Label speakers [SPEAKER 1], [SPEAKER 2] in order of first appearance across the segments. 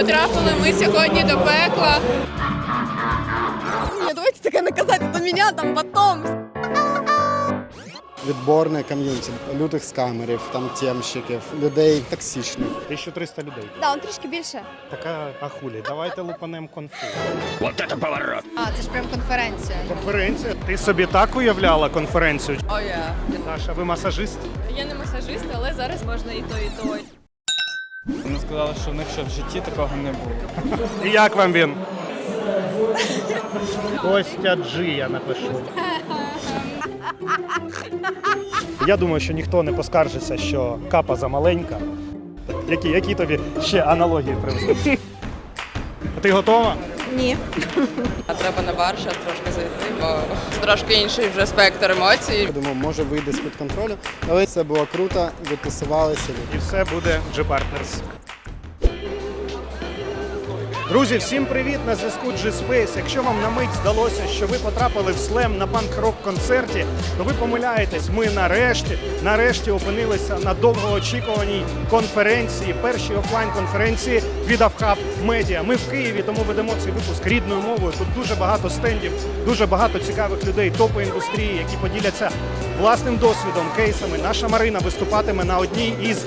[SPEAKER 1] Потрапили ми сьогодні до пекла.
[SPEAKER 2] Не давайте таке наказати до мене, там потом.
[SPEAKER 3] Відборне ком'юніті, лютих скамерів, там темщиків, людей токсичних.
[SPEAKER 4] 1300 людей.
[SPEAKER 2] Да, он трішки більше.
[SPEAKER 4] Така ахулі. Давайте лупанем конфу. Вот это поворот!
[SPEAKER 2] А, це ж прям конференція.
[SPEAKER 4] Конференція? Ти собі так уявляла конференцію?
[SPEAKER 1] О, я.
[SPEAKER 4] Саша, ви масажист?
[SPEAKER 1] Я не масажист, але зараз можна і то, і то
[SPEAKER 5] сказали, що в них ще в житті такого не було.
[SPEAKER 4] І як вам він? Костя Джи, я напишу. Я думаю, що ніхто не поскаржиться, що капа замаленька. Які, які тобі ще аналогії привезли? Ти готова?
[SPEAKER 2] Ні.
[SPEAKER 1] А треба на барша трошки зайти, бо трошки інший вже спектр емоцій.
[SPEAKER 3] Думаю, може вийде з під контролю, але це було круто, витасувалися.
[SPEAKER 4] І все буде G-Partners. Друзі, всім привіт на зв'язку G-Space. Якщо вам на мить здалося, що ви потрапили в слем на панк-рок концерті, то ви помиляєтесь. Ми нарешті нарешті опинилися на довгоочікуваній конференції, першій офлайн-конференції від Афхаб Медіа. Ми в Києві, тому ведемо цей випуск рідною мовою. Тут дуже багато стендів, дуже багато цікавих людей, топу індустрії, які поділяться власним досвідом, кейсами. Наша Марина виступатиме на одній із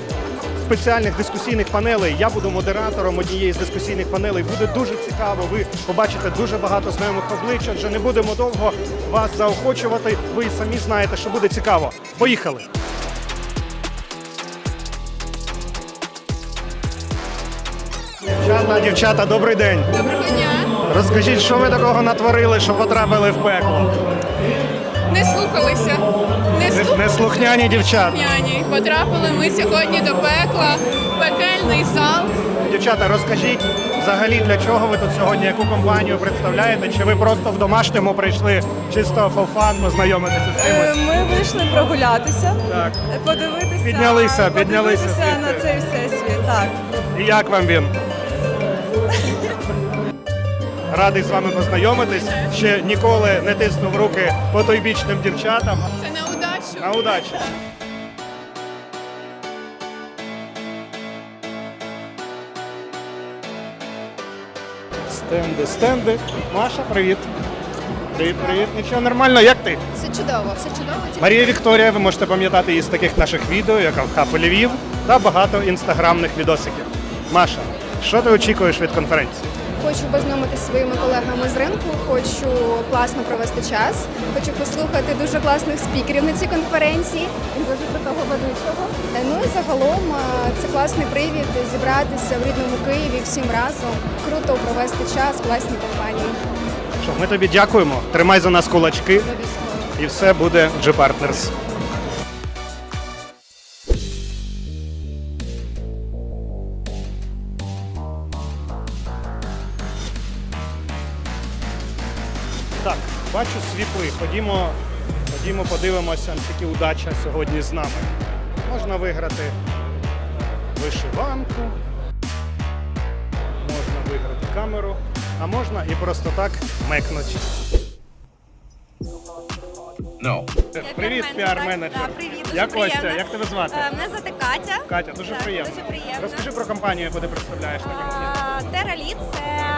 [SPEAKER 4] спеціальних дискусійних панелей. Я буду модератором однієї з дискусійних панелей. Буде дуже цікаво. Ви побачите дуже багато знайомих обличчя. Вже не будемо довго вас заохочувати. Ви самі знаєте, що буде цікаво. Поїхали! Дівчата, дівчата, добрий день.
[SPEAKER 1] Доброго дня.
[SPEAKER 4] Розкажіть, що ви такого натворили, що потрапили в пекло?
[SPEAKER 1] Не слухалися.
[SPEAKER 4] Неслухняні дівчата.
[SPEAKER 1] Неслухняні. Потрапили ми сьогодні до пекла, пекельний зал.
[SPEAKER 4] Дівчата, розкажіть взагалі для чого ви тут сьогодні, яку компанію представляєте? Чи ви просто в домашньому прийшли чисто фофан, познайомитися з
[SPEAKER 6] е,
[SPEAKER 4] тим?
[SPEAKER 6] Ми вийшли прогулятися,
[SPEAKER 4] так.
[SPEAKER 6] подивитися
[SPEAKER 4] піднялися, піднялися
[SPEAKER 6] подивитися на цей всесвіт. Так.
[SPEAKER 4] І як вам він? Радий з вами познайомитись. Ще ніколи не тиснув руки по потойбічним дівчатам.
[SPEAKER 1] Це на удачу!
[SPEAKER 4] Стенди, стенди. Маша, привіт. Привіт, привіт. Нічого нормально, як ти?
[SPEAKER 2] Все чудово, все чудово.
[SPEAKER 4] Марія Вікторія, ви можете пам'ятати її з таких наших відео, як Алхапу Львів, та багато інстаграмних відосиків. Маша, що ти очікуєш від конференції?
[SPEAKER 2] хочу познайомитися зі своїми колегами з ринку, хочу класно провести час, хочу послухати дуже класних спікерів на цій конференції і дуже того ведучого. Е, ну і загалом е, це класний привід зібратися в рідному Києві всім разом. Круто провести час в класній компанії.
[SPEAKER 4] Що, ми тобі дякуємо. Тримай за нас кулачки. І все буде G-Partners. Бачу свіпли. Ходімо, ходімо, подивимося, скільки удача сьогодні з нами. Можна виграти вишиванку, можна виграти камеру, а можна і просто так мекнути. No. Ну. Привіт, піар-менеджер.
[SPEAKER 7] Так, привіт, дуже
[SPEAKER 4] Я Костя, як тебе звати?
[SPEAKER 7] Е, Мене звати Катя.
[SPEAKER 4] Катя, дуже
[SPEAKER 7] Так,
[SPEAKER 4] приємно.
[SPEAKER 7] Дуже приємно.
[SPEAKER 4] Розкажи про компанію, яку ти представляєш на
[SPEAKER 7] Е, Терраліт це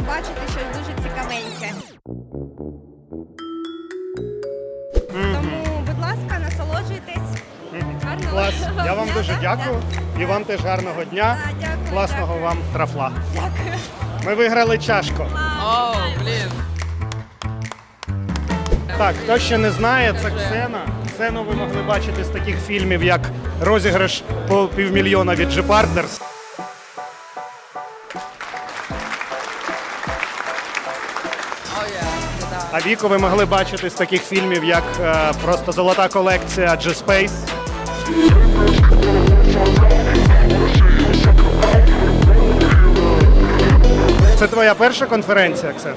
[SPEAKER 7] побачите щось дуже цікавеньке. Тому, будь ласка, насолоджуйтесь. Гарного
[SPEAKER 4] Клас. Я вам
[SPEAKER 7] дня,
[SPEAKER 4] дуже
[SPEAKER 7] да?
[SPEAKER 4] дякую. І вам теж гарного дня.
[SPEAKER 7] Да, дякую,
[SPEAKER 4] Класного
[SPEAKER 7] дякую.
[SPEAKER 4] вам трафла. Дякую. Ми виграли чашку.
[SPEAKER 1] О, блін.
[SPEAKER 4] Так, хто ще не знає, це Ксена. Ксену ви могли бачити з таких фільмів, як розіграш по півмільйона від G Віку ви могли бачити з таких фільмів, як е, просто золота колекція G Space. Це твоя перша конференція, Оксана?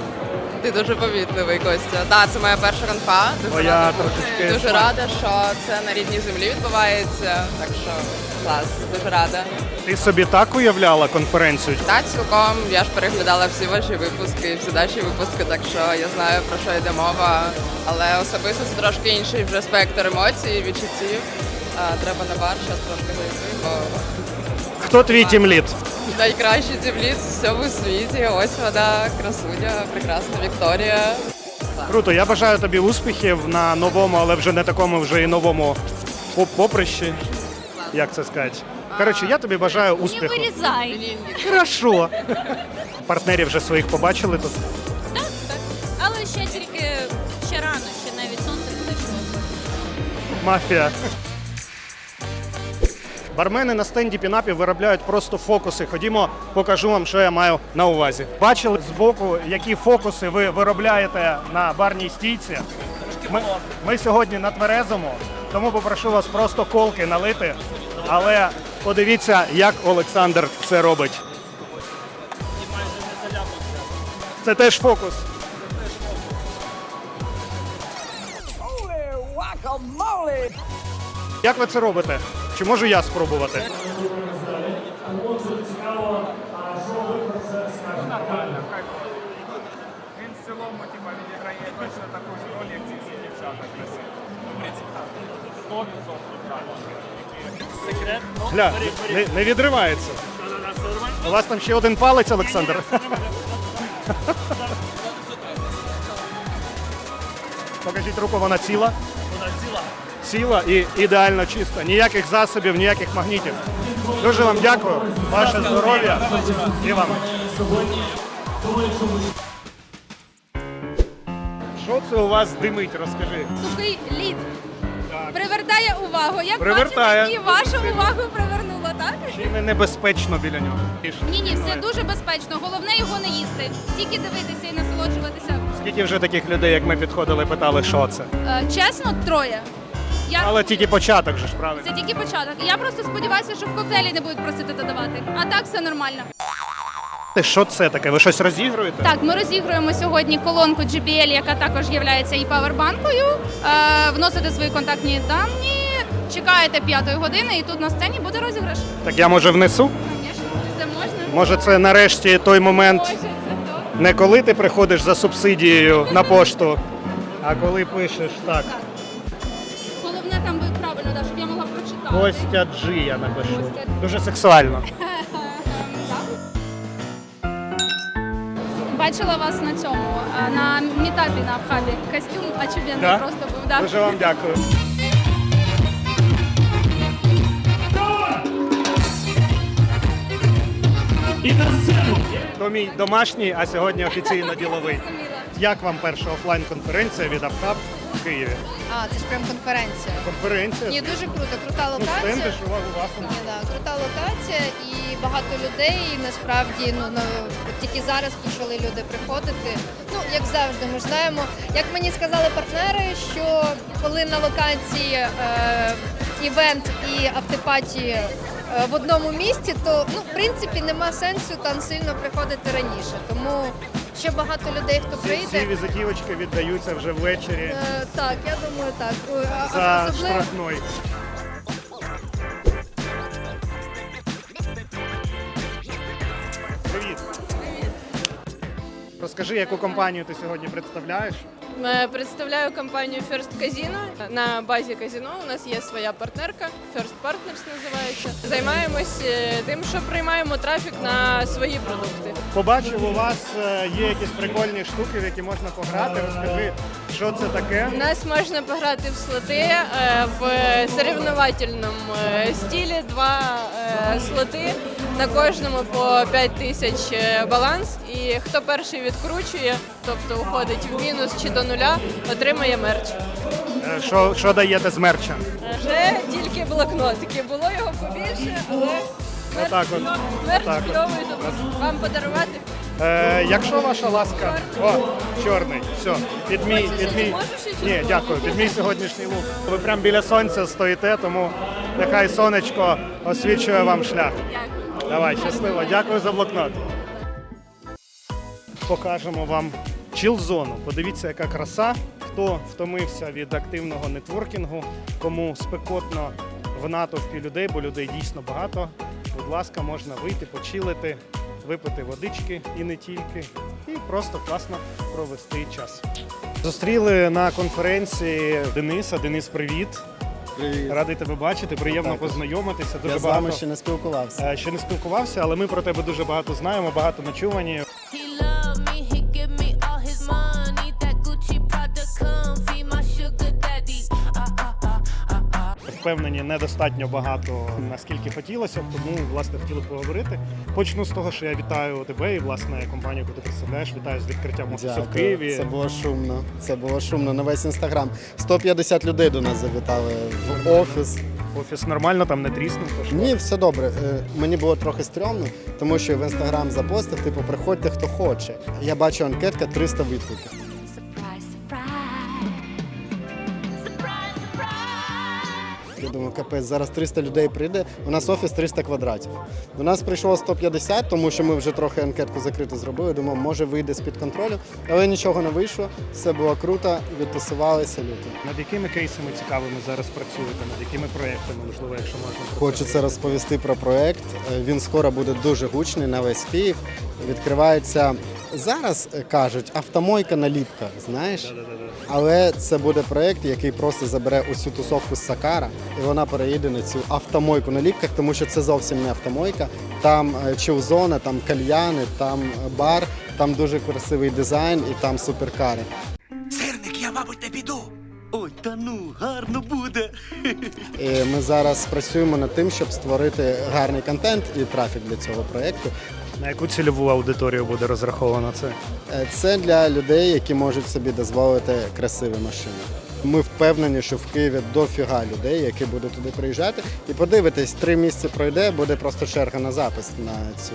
[SPEAKER 1] Ти дуже повітливий, Костя. Так, це моя перша конфа. Дуже
[SPEAKER 4] О, я
[SPEAKER 1] рада
[SPEAKER 4] трошечки
[SPEAKER 1] Дуже рада, що це на рідній землі відбувається. Так що клас, дуже рада.
[SPEAKER 4] Ти собі так уявляла конференцію?
[SPEAKER 1] Та цілком я ж переглядала всі ваші випуски, всі наші випуски, так що я знаю про що йде мова. Але особисто це трошки інший вже спектр емоцій, відчуттів. Треба на бар ще трошки зайти, бо
[SPEAKER 4] Хто твій тімлід?
[SPEAKER 1] найкращий дівліт в всьому світі. Ось вона, красуня, прекрасна Вікторія.
[SPEAKER 4] Круто, я бажаю тобі успіхів на новому, але вже не такому вже і новому поп- поприщі. Як це сказати? Коротше, я тобі бажаю успіху.
[SPEAKER 7] Вирізай.
[SPEAKER 4] Хорошо. Партнерів вже своїх побачили тут.
[SPEAKER 7] Так, так. Але ще тільки ще рано, ще навіть сонце не зайшло.
[SPEAKER 4] Мафія. Бармени на стенді пінапів виробляють просто фокуси. Ходімо, покажу вам, що я маю на увазі. Бачили збоку, які фокуси ви виробляєте на барній стійці. Ми, ми сьогодні на тверезому, тому попрошу вас просто колки налити. Але подивіться, як Олександр це робить. Це теж фокус. Як ви це робите? Чи можу я спробувати?
[SPEAKER 5] Він в цілому відіграє точно таку ж як ці всі дівчата красиві.
[SPEAKER 4] Не, не відривається. У вас там ще один палець, Олександр. Покажіть руку. Вона ціла. Ціла і ідеально чиста. Ніяких засобів, ніяких магнітів. Дуже вам дякую. Ваше здоров'я. І вам. Що це у вас димить, розкажи.
[SPEAKER 8] Сухий лід. Привертає увагу. Як
[SPEAKER 4] Привертає.
[SPEAKER 8] бачите, і вашу увагу привернуло, так?
[SPEAKER 4] Чи не небезпечно біля нього?
[SPEAKER 8] Ні, ні, все дуже безпечно. Головне його не їсти. Тільки дивитися і насолоджуватися.
[SPEAKER 4] Скільки вже таких людей, як ми підходили, питали, що це?
[SPEAKER 8] Е, чесно, троє. Я
[SPEAKER 4] Але тільки початок же ж правильно.
[SPEAKER 8] це тільки початок. Я просто сподіваюся, що в коктейлі не будуть просити додавати. А так все нормально.
[SPEAKER 4] Що це таке? Ви щось розігруєте?
[SPEAKER 8] Так, ми розігруємо сьогодні колонку JBL, яка також є і павербанкою. Е, вносите свої контактні дані, чекаєте п'ятої години, і тут на сцені буде розіграш.
[SPEAKER 4] Так я може внесу?
[SPEAKER 8] Звісно, це можна.
[SPEAKER 4] Може, це нарешті той момент,
[SPEAKER 8] Може, це то.
[SPEAKER 4] не коли ти приходиш за субсидією на пошту, а коли пишеш так.
[SPEAKER 8] Головне
[SPEAKER 4] Костя Джи я напишу.
[SPEAKER 8] Костя
[SPEAKER 4] Дуже сексуально.
[SPEAKER 8] Бачила вас на цьому, на мітапі на хабі. Костюм очевидний
[SPEAKER 4] Да?
[SPEAKER 8] просто був. Да.
[SPEAKER 4] Дуже вам дякую. То мій домашній, а сьогодні офіційно діловий. Як вам перша офлайн-конференція від Апхаб в Києві?
[SPEAKER 2] А, це ж прям конференція.
[SPEAKER 4] Конференція.
[SPEAKER 2] Ні, дуже круто, крута
[SPEAKER 4] Ну,
[SPEAKER 2] локація.
[SPEAKER 4] стенди ж у вас у вас.
[SPEAKER 2] Ні, да, крута локація і багато людей. І насправді, ну на от тільки зараз почали люди приходити. Ну як завжди, ми ж знаємо. Як мені сказали партнери, що коли на локації е, івент і автопаті е, в одному місці, то ну в принципі нема сенсу там сильно приходити раніше. Тому ще багато людей, хто прийде.
[SPEAKER 4] ці візитівочки віддаються вже ввечері
[SPEAKER 2] Е, так, я думаю, так. А
[SPEAKER 4] за
[SPEAKER 2] особливо-
[SPEAKER 4] штрафной. Розкажи, яку компанію ти сьогодні представляєш?
[SPEAKER 6] Е, Представляю компанію First Casino. На базі казино у нас є своя партнерка, First Partners називається. Займаємось е, тим, що приймаємо трафік на свої продукти.
[SPEAKER 4] Побачив, у вас е, є якісь прикольні штуки, в які можна пограти. Розкажи, що це таке?
[SPEAKER 6] У нас можна пограти в слоти в соревновательному стилі. Два слоти на кожному по 5 тисяч е, баланс. І хто перший відкручує, тобто уходить в мінус чи до нуля, отримає мерч.
[SPEAKER 4] Е, Що, що даєте з мерча?
[SPEAKER 6] Вже тільки блокнотики. Було його побільше, але мерч,
[SPEAKER 4] Отак от.
[SPEAKER 6] мерч
[SPEAKER 4] Отак от.
[SPEAKER 6] кльовий, тому вам подарувати.
[SPEAKER 4] Е, якщо ваша ласка, о, чорний, все, під мій, під мій. Ні, дякую, під мій сьогоднішній лук. Ви прямо біля сонця стоїте, тому нехай сонечко освічує вам шлях. Давай, щасливо, дякую за блокнот. покажемо вам чіл-зону. Подивіться, яка краса. Хто втомився від активного нетворкінгу, кому спекотно в натовпі людей, бо людей дійсно багато. Будь ласка, можна вийти, почилити, випити водички і не тільки, і просто класно провести час. Зустріли на конференції Дениса. Денис, привіт.
[SPEAKER 3] Привіт.
[SPEAKER 4] Радий тебе бачити. Приємно
[SPEAKER 3] Також.
[SPEAKER 4] познайомитися. Дуже
[SPEAKER 3] Я з вами
[SPEAKER 4] багато
[SPEAKER 3] ще не спілкувався.
[SPEAKER 4] е, ще не спілкувався, але ми про тебе дуже багато знаємо, багато начувані.
[SPEAKER 9] He
[SPEAKER 4] Впевнені, недостатньо багато наскільки хотілося, б, тому власне хотіли поговорити. Почну з того, що я вітаю тебе і власне компанію, яку ти представляєш. Вітаю з відкриттям офісу в Києві.
[SPEAKER 3] Це було шумно. Це було шумно на весь інстаграм. 150 людей до нас завітали в офіс.
[SPEAKER 4] Офіс нормально, там не тріснув.
[SPEAKER 3] Ні, все добре. Е, Мені було трохи стрьомно, тому що в інстаграм запостив, типу, приходьте хто хоче. Я бачу анкетка 300 відгуків. Капець, зараз 300 людей прийде. У нас офіс 300 квадратів. До нас прийшло 150, тому що ми вже трохи анкетку закриту зробили. Думав, може вийде з-під контролю, але нічого не вийшло. Все було круто, відтасувалися люто.
[SPEAKER 4] Над якими кейсами цікавими зараз працюєте? Над якими проектами, можливо, якщо можна це?
[SPEAKER 3] Хочеться розповісти про проект. Е, Він скоро буде дуже гучний на весь Київ. Відкривається зараз е, кажуть автомойка наліпка. Знаєш, але це буде проект, який просто забере усю тусовку з Сакара, і вона переїде на цю автомойку на ліпках, тому що це зовсім не автомойка. Там е, чилзона, там кальяни, там е, бар, там дуже красивий дизайн і там суперкари.
[SPEAKER 10] Сирник, я, мабуть, не піду. Ой, та ну, гарно буде.
[SPEAKER 3] І ми зараз працюємо над тим, щоб створити гарний контент і трафік для цього проекту.
[SPEAKER 4] На яку цільову аудиторію буде розраховано це?
[SPEAKER 3] Е, Це для людей, які можуть собі дозволити красиві машини. Ми впевнені, що в Києві дофіга людей, які будуть туди приїжджати. І подивитись, три місяці пройде, буде просто черга на запис на цю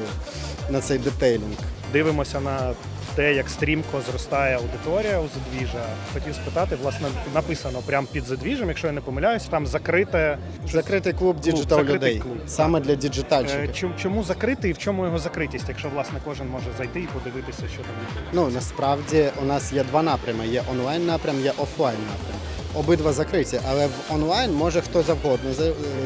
[SPEAKER 3] на цей детейлінг.
[SPEAKER 4] Дивимося на те, як стрімко зростає аудиторія у задвіжа. Хотів спитати, власне, написано прямо під задвіжем, якщо я не помиляюсь, там закрите.
[SPEAKER 3] Закритий клуб діджитал людей
[SPEAKER 4] клуб.
[SPEAKER 3] саме для
[SPEAKER 4] Е,
[SPEAKER 3] діджитальщиків.
[SPEAKER 4] чому- закритий і в чому його закритість, якщо власне кожен може зайти і подивитися, що там?
[SPEAKER 3] Ну насправді у нас є два напрями: є онлайн напрям, є офлайн напрям. Обидва закриті, але в онлайн може хто завгодно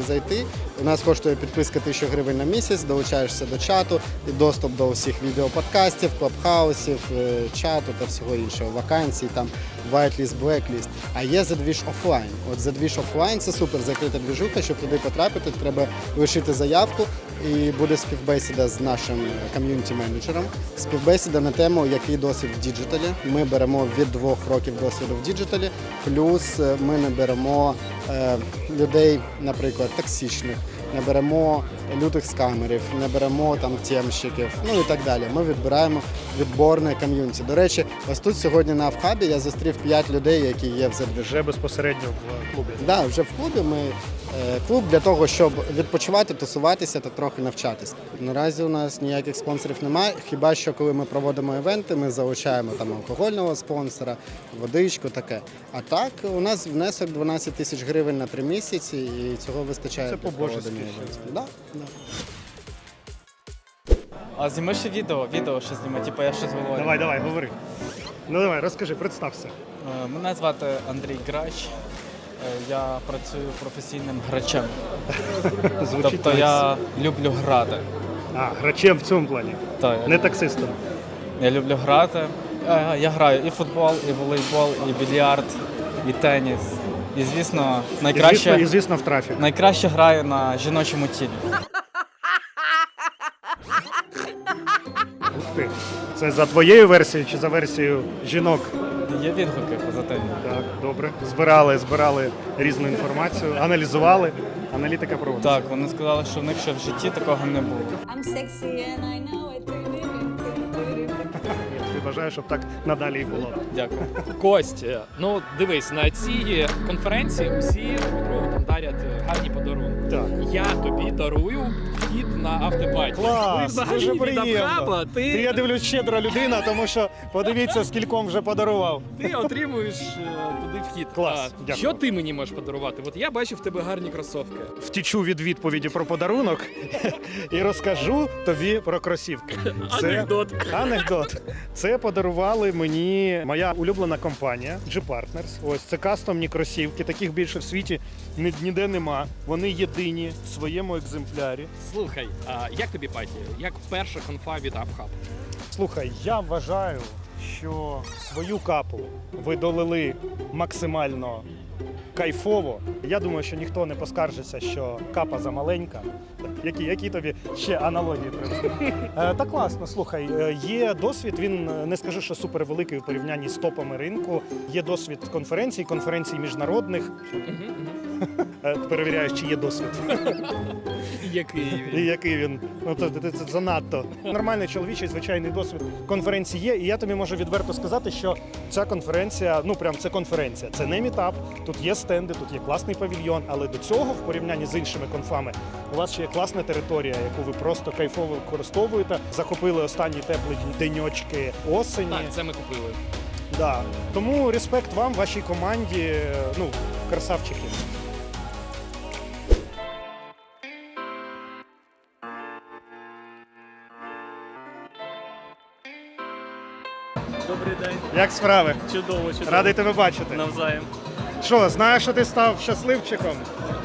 [SPEAKER 3] зайти. У нас коштує підписка 1000 гривень на місяць, долучаєшся до чату і доступ до всіх відеоподкастів, клабхаусів, е, чату та всього іншого, вакансій, там whitelist, blacklist. А є задвіж офлайн. От задвіж офлайн це супер закрита двіжуха. Щоб туди потрапити, треба лишити заявку і буде співбесіда з нашим ком'юніті менеджером. Співбесіда на тему, який досвід в діджиталі. Ми беремо від двох років досвіду в діджиталі, плюс е, ми не беремо е, людей, наприклад, токсичних, не беремо лютих скамерів, не беремо там тємщиків, ну і так далі. Ми відбираємо відборне ком'юніті. До речі, ось тут сьогодні на Авхабі я зустрів п'ять людей, які є в задвіжі.
[SPEAKER 4] Вже безпосередньо в клубі.
[SPEAKER 3] Да, вже в клубі ми клуб для того, щоб відпочивати, тусуватися та трохи навчатися. Наразі у нас ніяких спонсорів немає. Хіба що коли ми проводимо івенти, ми залучаємо там алкогольного спонсора, водичку, таке. А так у нас внесок 12 тисяч гривень на три місяці, і цього вистачає
[SPEAKER 4] Це
[SPEAKER 3] для проведення івентів. Да, да.
[SPEAKER 11] А зніми ще відео, відео ще зніми, типу я щось говорю.
[SPEAKER 4] Давай, давай, говори. Ну давай, розкажи, представся.
[SPEAKER 11] Е, Мене звати Андрій Грач. Е, Я працюю професійним грачем.
[SPEAKER 4] Звучить
[SPEAKER 11] Тобто я люблю грати.
[SPEAKER 4] А, грачем в цьому плані.
[SPEAKER 11] Так,
[SPEAKER 4] Не таксистом.
[SPEAKER 11] я люблю грати. Е, Я граю і футбол, і волейбол, і більярд, і теніс. І звісно,
[SPEAKER 4] І звісно,
[SPEAKER 11] найкраще,
[SPEAKER 4] і звісно в трафік.
[SPEAKER 11] найкраще граю на жіночому тілі.
[SPEAKER 4] Ух ти. Це за твоєю версією чи за версією жінок?
[SPEAKER 11] Є відгуки позитивні.
[SPEAKER 4] Так, добре. Збирали, збирали різну інформацію, аналізували. Аналітика проводиться.
[SPEAKER 11] Так, вони сказали, що в них ще в житті такого не було.
[SPEAKER 9] I'm sexy and I know it.
[SPEAKER 4] Я бажаю, щоб так надалі і було.
[SPEAKER 11] Дякую.
[SPEAKER 5] Кость, ну дивись, на цій конференції усі там,
[SPEAKER 12] там дарять е, гарні подарунки.
[SPEAKER 4] Так.
[SPEAKER 12] Я тобі дарую вхід на автопаті.
[SPEAKER 4] Клас,
[SPEAKER 12] взагалі
[SPEAKER 4] дуже приємно.
[SPEAKER 12] Авхаба,
[SPEAKER 4] Ти, я дивлюсь, щедра людина, тому що подивіться, скільком вже подарував.
[SPEAKER 12] Ти отримуєш е, туди вхід.
[SPEAKER 4] Клас, дякую.
[SPEAKER 12] Що ти мені можеш подарувати? От я бачив в тебе гарні кросовки.
[SPEAKER 4] Втічу від відповіді про подарунок і розкажу тобі про кросівки.
[SPEAKER 12] Анекдот.
[SPEAKER 4] Анекдот. Це подарували мені моя улюблена компанія G-Partners. Ось це кастомні кросівки. Таких більше в світі ні- ніде нема. Вони єдині в своєму екземплярі.
[SPEAKER 12] Слухай, а як тобі паті? Як перша конфа від Апхаб?
[SPEAKER 4] Слухай, я вважаю, що свою капу ви долили максимально кайфово. Я думаю, що ніхто не поскаржиться, що капа замаленька. Які, які тобі ще аналогії привести? Е, Та класно, слухай, е, є досвід. Він е, не скажу, що супервеликий у порівнянні з топами ринку. Є досвід конференцій, конференцій міжнародних. Перевіряєш, чи є досвід.
[SPEAKER 12] Який
[SPEAKER 4] І який він? Ну то це, це занадто. Нормальний чоловічий звичайний досвід конференції є. І я тобі можу відверто сказати, що ця конференція, ну прям це конференція, це не мітап. Тут є стенди, тут є класний павільйон. Але до цього, в порівнянні з іншими конфами, у вас ще є класна територія, яку ви просто кайфово використовуєте. Захопили останні теплі деньочки осені.
[SPEAKER 12] Так, це ми купили.
[SPEAKER 4] Да. Тому респект вам, вашій команді. Ну, красавчики.
[SPEAKER 13] Добрий день.
[SPEAKER 4] Як справи?
[SPEAKER 13] Чудово, чудово.
[SPEAKER 4] Радий тебе бачити.
[SPEAKER 13] Навзаєм.
[SPEAKER 4] Що, знаєш, що ти став щасливчиком?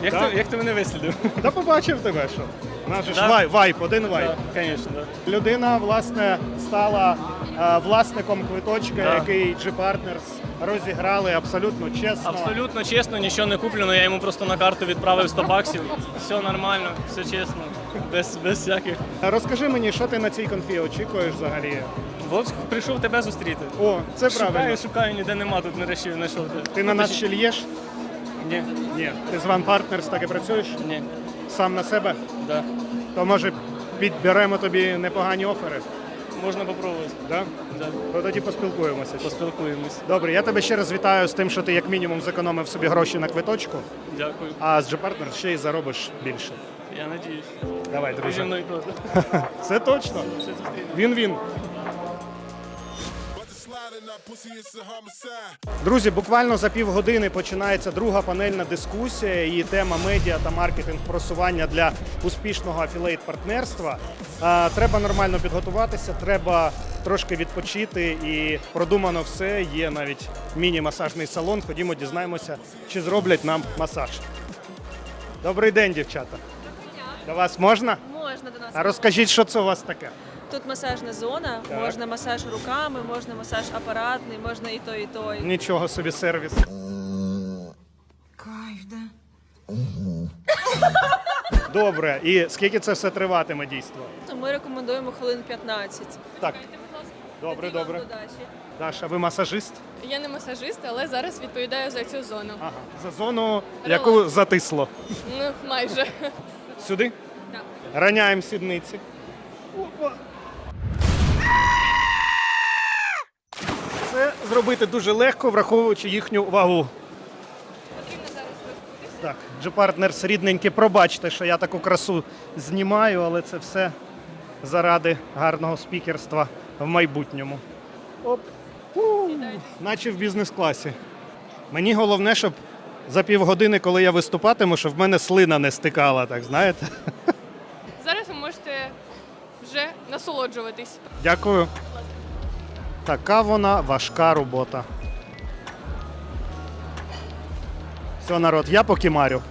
[SPEAKER 13] Як,
[SPEAKER 4] Да?
[SPEAKER 13] ти, як ти мене вислідив?
[SPEAKER 4] Та побачив тебе, що. Наш же ж
[SPEAKER 13] Да?
[SPEAKER 4] вайп, вайп, один вайп.
[SPEAKER 13] Звісно, да.
[SPEAKER 4] Людина, власне, стала е, власником квиточка,
[SPEAKER 13] Да.
[SPEAKER 4] який G-Partners розіграли абсолютно чесно.
[SPEAKER 13] Абсолютно чесно, нічого не куплено. Я йому просто на карту відправив 100 баксів. Все нормально, все чесно, без, без всяких.
[SPEAKER 4] Розкажи мені, що ти на цій конфі очікуєш взагалі?
[SPEAKER 13] От прийшов тебе зустріти.
[SPEAKER 4] О, це
[SPEAKER 13] шукаю,
[SPEAKER 4] правильно.
[SPEAKER 13] шукаю, ніде нема, тут нарешті знайшов.
[SPEAKER 4] Ти на нас ще л'єш?
[SPEAKER 13] Ні,
[SPEAKER 4] Ні. Ти з One Partners так і працюєш?
[SPEAKER 13] ні,
[SPEAKER 4] Сам на себе?
[SPEAKER 13] да.
[SPEAKER 4] То може підберемо тобі непогані офери?
[SPEAKER 13] Можна попробувати.
[SPEAKER 4] Да?
[SPEAKER 13] Да.
[SPEAKER 4] То тоді поспілкуємося.
[SPEAKER 13] Поспілкуємось.
[SPEAKER 4] Добре, я тебе ще раз вітаю з тим, що ти як мінімум зекономив собі гроші на квиточку,
[SPEAKER 13] Дякую.
[SPEAKER 4] а з G-Partners ще й заробиш більше.
[SPEAKER 13] Я надіюсь.
[SPEAKER 4] Давай,
[SPEAKER 13] Зі
[SPEAKER 4] друже. Це точно.
[SPEAKER 13] Ще зустрінемось.
[SPEAKER 4] Друзі, буквально за півгодини починається друга панельна дискусія. Її тема медіа та маркетинг просування для успішного афілейт партнерства. Треба нормально підготуватися, треба трошки відпочити і продумано все. Є навіть міні-масажний салон. Ходімо, дізнаємося, чи зроблять нам масаж. Добрий день, дівчата. До вас можна?
[SPEAKER 6] Можна до нас.
[SPEAKER 4] А розкажіть, що це у вас таке?
[SPEAKER 6] Тут масажна зона,
[SPEAKER 4] Так.
[SPEAKER 6] можна масаж руками, можна масаж апаратний, можна і то, і то.
[SPEAKER 4] Нічого собі сервіс.
[SPEAKER 9] Кайф, да?
[SPEAKER 4] Добре, і скільки це все триватиме дійство?
[SPEAKER 6] Ми рекомендуємо хвилин 15.
[SPEAKER 4] Так. Добре, добре. Даша, ви масажист?
[SPEAKER 6] Я не масажист, але зараз відповідаю за цю зону.
[SPEAKER 4] Ага. За зону, яку затисло.
[SPEAKER 6] Ну, майже.
[SPEAKER 4] Сюди?
[SPEAKER 6] Так.
[SPEAKER 4] Раняємо сідниці. Опа. Це зробити дуже легко, враховуючи їхню вагу. Так, G-Partners рідненькі, пробачте, що я таку красу знімаю, але це все заради гарного спікерства в майбутньому. Оп. Наче в бізнес-класі. Мені головне, щоб за півгодини, коли я виступатиму, щоб в мене слина не стикала, так знаєте.
[SPEAKER 6] Зараз ви можете вже насолоджуватись.
[SPEAKER 4] Дякую. Така вона важка робота. Все, народ, я покімарю.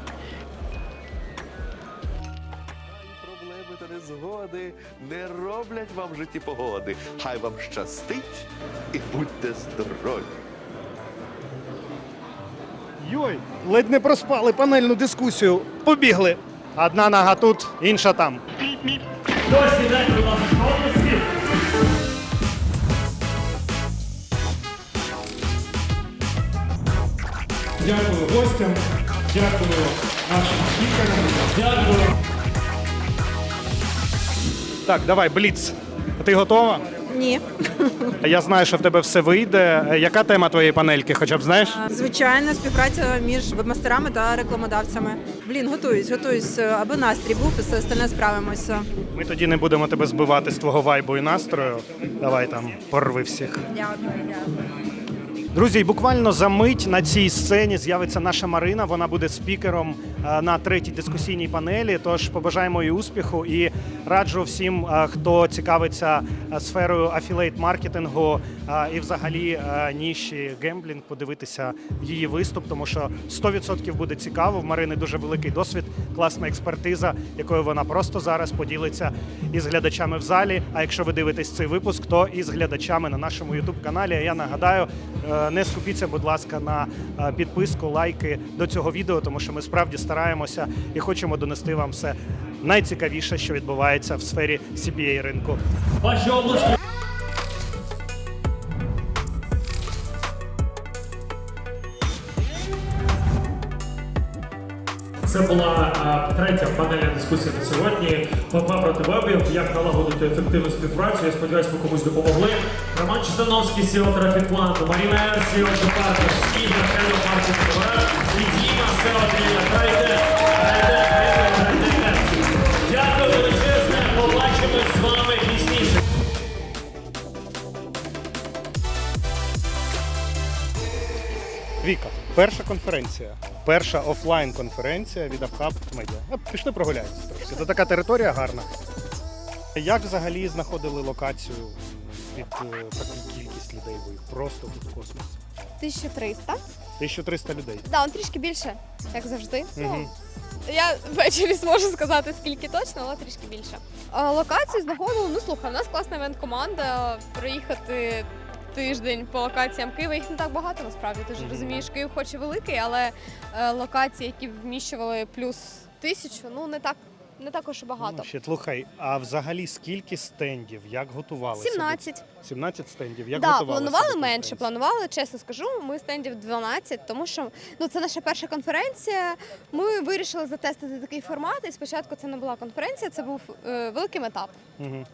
[SPEAKER 10] Проблеми та незгоди не роблять вам в житті погоди. Хай вам щастить і будьте здорові.
[SPEAKER 4] Йой, ледь не проспали панельну дискусію. Побігли. Одна нога тут, інша там. Дякую гостям, дякую нашим спікерам. Дякую. Так, давай, бліц. Ти готова?
[SPEAKER 14] Ні.
[SPEAKER 4] Я знаю, що в тебе все вийде. Е, Яка тема твоєї панельки? Хоча б знаєш?
[SPEAKER 14] Звичайно, співпраця між вебмастерами та рекламодавцями. Блін, готуюсь, готуюсь, е, аби настрій був і все остальне справимося.
[SPEAKER 4] Ми тоді не будемо тебе збивати з твого вайбу і настрою. Давай там порви всіх.
[SPEAKER 14] Дякую, дякую.
[SPEAKER 4] Друзі, буквально за мить на цій сцені з'явиться наша Марина. Вона буде спікером е, на третій дискусійній панелі. Тож побажаємо їй успіху і раджу всім, е, хто цікавиться е, сферою афілейт маркетингу і взагалі ніші гемблінг, подивитися її виступ, тому що 100% буде цікаво. В Марини дуже великий досвід, класна експертиза, якою вона просто зараз поділиться із глядачами в залі. А якщо ви дивитесь цей випуск, то і з глядачами на нашому youtube каналі. Я нагадаю, не скупіться, будь ласка, на е, підписку, лайки до цього відео, тому що ми справді стараємося і хочемо донести вам все найцікавіше, що відбувається в сфері cba ринку.
[SPEAKER 12] Ваші області. Це була е, третя панельна дискусія на сьогодні. ПП проти вебів, як налагодити ефективну співпрацю. Я сподіваюся, ми комусь допомогли. Роман Чистановський, SEO Traffic Маріна Ер, SEO Департер, Стів, Хело Маркет і Діма, SEO грайте, грайте, грайте. Дякую величезне, побачимось з вами пізніше.
[SPEAKER 4] Віка, перша конференція, перша офлайн конференція від Апхаб Медіа. Пішли прогуляємося трошки. Це така територія гарна. Як взагалі знаходили локацію під е, таку кількість людей? Бо їх просто тут космос.
[SPEAKER 2] 1300.
[SPEAKER 4] 1300 людей.
[SPEAKER 2] Да, он трішки більше, як завжди. Ну, я ввечері зможу сказати, скільки точно, але трішки більше. А, локацію знаходили, ну слухай, у нас класна івент-команда. Проїхати тиждень по локаціям Києва. Їх не так багато насправді. Ти ж розумієш, Київ хоч і великий, але е, локації, які вміщували плюс тисячу, ну не так не також і багато.
[SPEAKER 4] Ну, ще слухай, а взагалі скільки стендів? Як готувалися?
[SPEAKER 2] 17.
[SPEAKER 4] 17 стендів. Як
[SPEAKER 2] да,
[SPEAKER 4] готувалися
[SPEAKER 2] планували
[SPEAKER 4] до
[SPEAKER 2] менше.
[SPEAKER 4] конференції?
[SPEAKER 2] Планували, чесно скажу, ми стендів 12, тому що ну це наша перша конференція. Ми вирішили затестити такий формат. І спочатку це не була конференція, це був е, великий метап.
[SPEAKER 4] Мгм.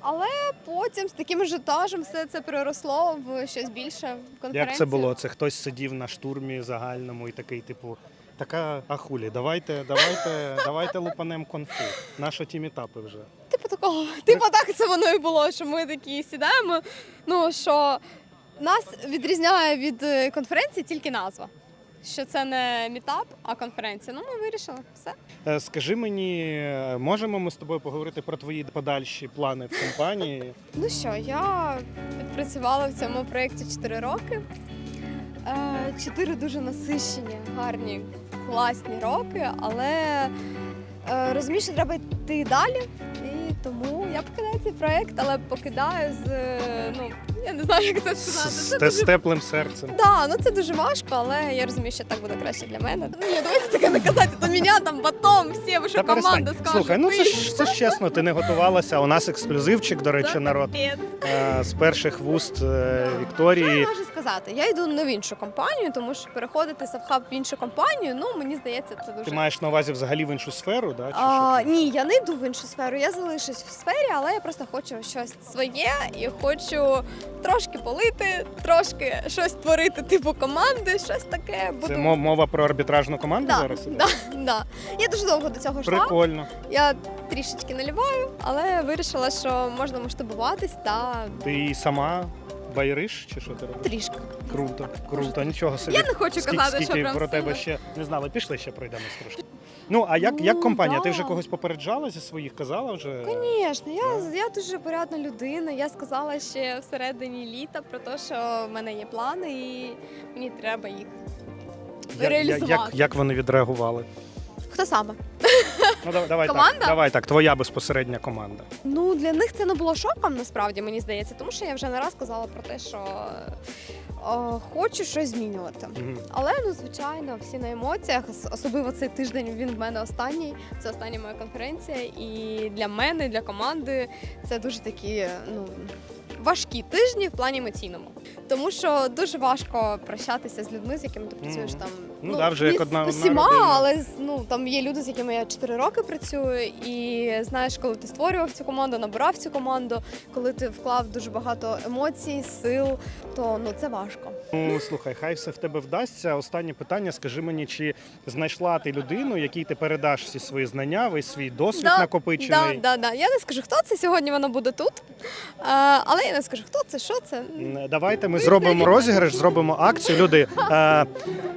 [SPEAKER 2] Але потім з таким ажіотажем все це переросло в щось більше конференцію.
[SPEAKER 4] Як це було? Це хтось сидів на штурмі загальному і такий, типу, така ахулі, давайте, давайте, давайте лупанем конфу. Наші ті етапи вже.
[SPEAKER 2] Типу такого. Типу так це воно і було, що ми такі сідаємо. Ну що нас відрізняє від е, конференції тільки назва. Що це не мітап, а конференція. Ну, ми вирішили все.
[SPEAKER 4] Е, Скажи мені, е, можемо ми з тобою поговорити про твої подальші плани в компанії?
[SPEAKER 2] Ну що, я відпрацювала в цьому проєкті 4 роки. Е, Чотири дуже насичені, гарні, класні роки, але е, розумію, що треба йти далі. І тому я покидаю цей проєкт, але покидаю з е, ну я не знаю, як це сказати.
[SPEAKER 4] З,
[SPEAKER 2] Це
[SPEAKER 4] з
[SPEAKER 2] дуже
[SPEAKER 4] теплим серцем.
[SPEAKER 2] Да, ну це дуже важко, але я розумію, що так буде краще для мене. Ну, ні, давайте таке не казати, то мене там потом, всі, ви що
[SPEAKER 4] Та перестань.
[SPEAKER 2] команда скаже.
[SPEAKER 4] Слухай, ну це ж це ж чесно, ти не готувалася. У нас ексклюзивчик, до речі, народ е, з перших вуст е, Вікторії.
[SPEAKER 2] Сказати? Я йду не в іншу компанію, тому що переходити з Авхаб в іншу компанію, ну мені здається, це дуже.
[SPEAKER 4] Ти маєш на увазі взагалі в іншу сферу, да? чи
[SPEAKER 2] А,
[SPEAKER 4] що?
[SPEAKER 2] ні, я не йду в іншу сферу. Я залишусь в сфері, але я просто хочу щось своє і хочу трошки полити, трошки щось творити, типу команди, щось таке. Буду
[SPEAKER 4] Це мо- мова про арбітражну команду
[SPEAKER 2] да,
[SPEAKER 4] зараз? іде?
[SPEAKER 2] да, да. Я дуже довго до цього йшла.
[SPEAKER 4] Прикольно.
[SPEAKER 2] Я трішечки наливаю, але вирішила, що можна масштабуватись та
[SPEAKER 4] Ти сама байриш чи що ти робиш?
[SPEAKER 2] трішки.
[SPEAKER 4] Круто, круто, нічого собі.
[SPEAKER 2] Я не хочу
[SPEAKER 4] Скільки-
[SPEAKER 2] казати, що
[SPEAKER 4] скільки
[SPEAKER 2] прям
[SPEAKER 4] про тебе
[SPEAKER 2] сильно.
[SPEAKER 4] ще не знали. Пішли ще пройдемось трошки. Ну а як, як
[SPEAKER 2] Ну,
[SPEAKER 4] компанія? Ти
[SPEAKER 2] да.
[SPEAKER 4] вже когось попереджала зі своїх? Казала вже?
[SPEAKER 2] Звісно, я, я дуже порядна людина. Я сказала ще всередині літа про те, що в мене є плани і мені треба їх
[SPEAKER 4] Я- я-
[SPEAKER 2] реалізувати.
[SPEAKER 4] як, як вони відреагували?
[SPEAKER 2] Хто саме?
[SPEAKER 4] Ну давай, давай
[SPEAKER 2] Команда?
[SPEAKER 4] так. Давай так, твоя безпосередня команда.
[SPEAKER 2] Ну для них це не було шоком, насправді мені здається, тому що я вже не раз казала про те, що е, хочу щось змінювати.
[SPEAKER 4] Мгм.
[SPEAKER 2] Але ну звичайно, всі на емоціях. Особливо цей тиждень він в мене останній. Це остання моя конференція. І для мене, для команди це дуже такі ну. Важкі тижні в плані емоційному, тому що дуже важко прощатися з людьми, з якими ти працюєш
[SPEAKER 4] Мгм.
[SPEAKER 2] там
[SPEAKER 4] Ну, да, вже як
[SPEAKER 2] з
[SPEAKER 4] одна, одна
[SPEAKER 2] усіма,
[SPEAKER 4] родина.
[SPEAKER 2] але з- ну там є люди, з якими я 4 роки працюю, і знаєш, коли ти створював цю команду, набирав цю команду, коли ти вклав дуже багато емоцій, сил, то ну це важко.
[SPEAKER 4] Ну, слухай, хай все в тебе вдасться. Останнє питання. Скажи мені, чи знайшла ти людину, якій ти передаш всі свої знання, весь свій досвід
[SPEAKER 2] Да,
[SPEAKER 4] накопичений?
[SPEAKER 2] Да, да, да. Я не скажу, хто це сьогодні. Вона буде тут, а, але я не скажу, хто це, що це.
[SPEAKER 4] Давайте ми зробимо розіграш, зробимо акцію. Люди е,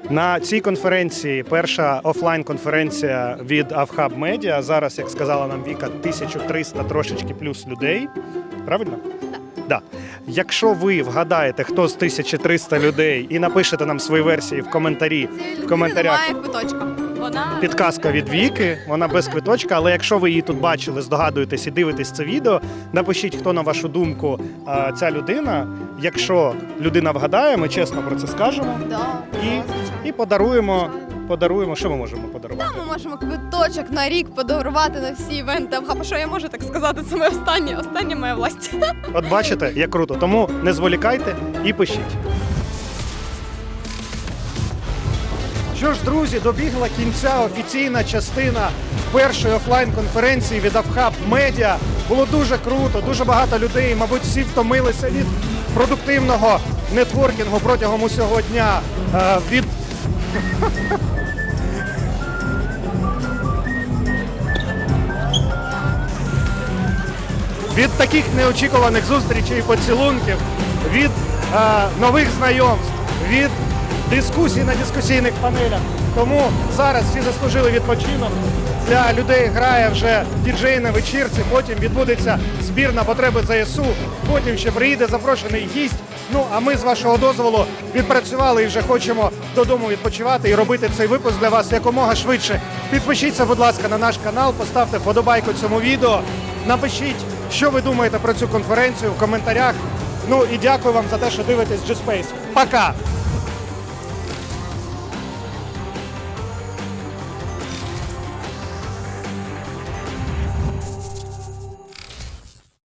[SPEAKER 4] на цій конференції, перша офлайн конференція від Авхаб Медіа. Зараз, як сказала нам Віка, 1300 трошечки плюс людей. Правильно? Да. Якщо ви вгадаєте, хто з 1300 людей, і напишете нам свої версії в коментарі в коментарях.
[SPEAKER 2] Квиточка. Вона
[SPEAKER 4] Підказка від Віки, вона без квиточка, але якщо ви її тут бачили, здогадуєтесь і дивитесь це відео, напишіть, хто на вашу думку а, ця людина. Якщо людина вгадає, ми чесно про це скажемо
[SPEAKER 2] да,
[SPEAKER 4] і, і подаруємо. Подаруємо, що ми можемо подарувати?
[SPEAKER 2] ми можемо квиточок на рік подарувати на всі івенти. А що я можу так сказати? Це моє останнє, остання моя власть.
[SPEAKER 4] От бачите, як круто. Тому не зволікайте і пишіть. Що ж, друзі, добігла кінця офіційна частина першої офлайн-конференції від Авхаб Медіа. Було дуже круто, дуже багато людей. Мабуть, всі втомилися від продуктивного нетворкінгу протягом усього дня. Е, Від від таких неочікуваних зустрічей і поцілунків, від е, нових знайомств, від дискусій на дискусійних панелях. Тому зараз всі заслужили відпочинок. Для людей грає вже діджей на вечірці, потім відбудеться збір на потреби ЗСУ, потім ще приїде запрошений гість. Ну а ми з вашого дозволу відпрацювали і вже хочемо додому відпочивати і робити цей випуск для вас якомога швидше. Підпишіться, будь ласка, на наш канал, поставте вподобайку цьому відео. Напишіть, що ви думаєте про цю конференцію в коментарях. Ну і дякую вам за те, що дивитесь G-Space. Пока!